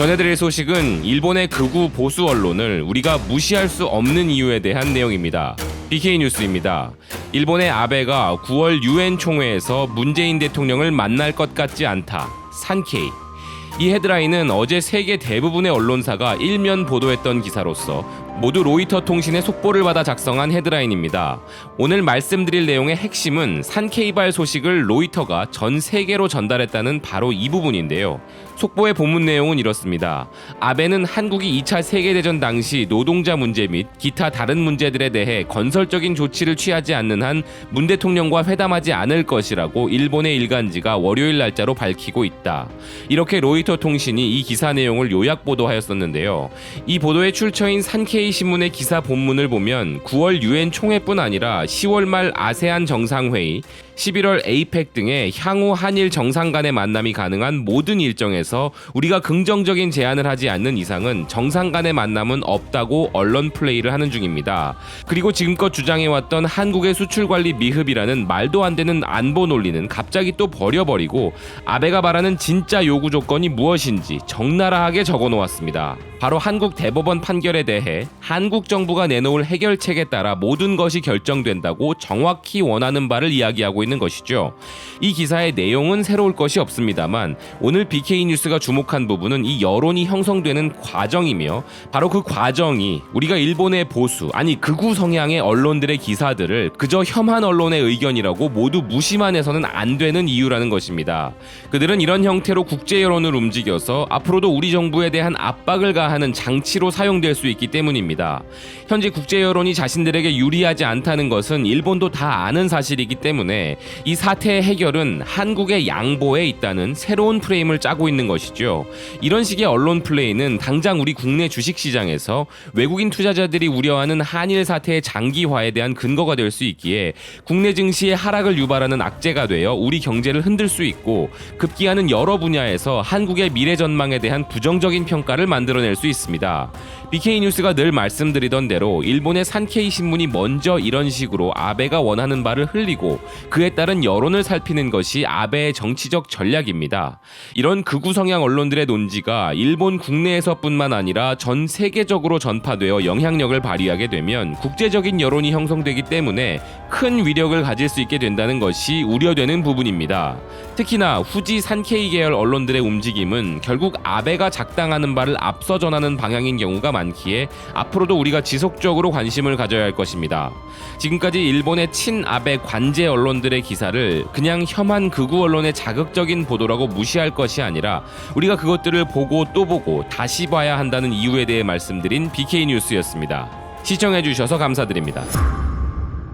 전해드릴 소식은 일본의 극우 보수 언론을 우리가 무시할 수 없는 이유에 대한 내용입니다. BK 뉴스입니다. 일본의 아베가 9월 유엔 총회에서 문재인 대통령을 만날 것 같지 않다. 산케이. 이 헤드라인은 어제 세계 대부분의 언론사가 일면 보도했던 기사로서 모두 로이터 통신의 속보를 받아 작성한 헤드라인입니다. 오늘 말씀드릴 내용의 핵심은 산케이발 소식을 로이터가 전 세계로 전달했다는 바로 이 부분인데요. 속보의 본문 내용은 이렇습니다. 아베는 한국이 2차 세계대전 당시 노동자 문제 및 기타 다른 문제들에 대해 건설적인 조치를 취하지 않는 한 문 대통령과 회담하지 않을 것이라고 일본의 일간지가 월요일 날짜로 밝히고 있다. 이렇게 로이터 통신이 이 기사 내용을 요약 보도하였었는데요. 이 보도의 출처인 산케이 신문의 기사 본문을 보면 9월 유엔 총회뿐 아니라 10월 말 아세안 정상회의 11월 에이펙 등의 향후 한일 정상 간의 만남이 가능한 모든 일정에서 우리가 긍정적인 제안을 하지 않는 이상은 정상 간의 만남은 없다고 언론 플레이를 하는 중입니다. 그리고 지금껏 주장해왔던 한국의 수출 관리 미흡이라는 말도 안 되는 안보 논리는 갑자기 또 버려버리고 아베가 말하는 진짜 요구 조건이 무엇인지 적나라하게 적어 놓았습니다. 바로 한국 대법원 판결에 대해 한국 정부가 내놓을 해결책에 따라 모든 것이 결정된다고 정확히 원하는 바를 이야기하고 있는 것이죠. 이 기사의 내용은 새로울 것이 없습니다만 오늘 BK 뉴스가 주목한 부분은 이 여론이 형성되는 과정이며 바로 그 과정이 우리가 일본의 보수 아니 극우 성향의 언론들의 기사들을 그저 혐한 언론의 의견이라고 모두 무시만 해서는 안 되는 이유라는 것입니다. 그들은 이런 형태로 국제 여론을 움직여서 앞으로도 우리 정부에 대한 압박을 가하는 장치로 사용될 수 있기 때문입니다. 현재 국제 여론이 자신들에게 유리하지 않다는 것은 일본도 다 아는 사실이기 때문에 이 사태의 해결은 한국의 양보에 있다는 새로운 프레임을 짜고 있는 것이죠. 이런 식의 언론 플레이는 당장 우리 국내 주식 시장에서 외국인 투자자들이 우려하는 한일 사태의 장기화에 대한 근거가 될 수 있기에 국내 증시의 하락을 유발하는 악재가 되어 우리 경제를 흔들 수 있고 급기야는 여러 분야에서 한국 의 미래 전망에 대한 부정적인 평가를 만들어낼 수 있습니다. BK 뉴스가 늘 말씀드리던 대로 일본의 산케이 신문이 먼저 이런 식으로 아베가 원하는 바를 흘리고 그에 따른 여론을 살피는 것이 아베의 정치적 전략입니다. 이런 극우 성향 언론들의 논지가 일본 국내에서뿐만 아니라 전 세계적으로 전파되어 영향력을 발휘하게 되면 국제적인 여론이 형성되기 때문에 큰 위력을 가질 수 있게 된다는 것이 우려되는 부분입니다. 특히나 후지 산케이 계열 언론들의 움직임은 결국 아베가 작당하는 바를 앞서 전하는 방향인 경우가 많기에 앞으로도 우리가 지속적으로 관심을 가져야 할 것입니다. 지금까지 일본의 친아베 관제 언론들의 기사를 그냥 혐한 극우 언론의 자극적인 보도라고 무시할 것이 아니라 우리가 그것들을 보고 또 보고 다시 봐야 한다는 이유에 대해 말씀드린 BK 뉴스였습니다. 시청해주셔서 감사드립니다.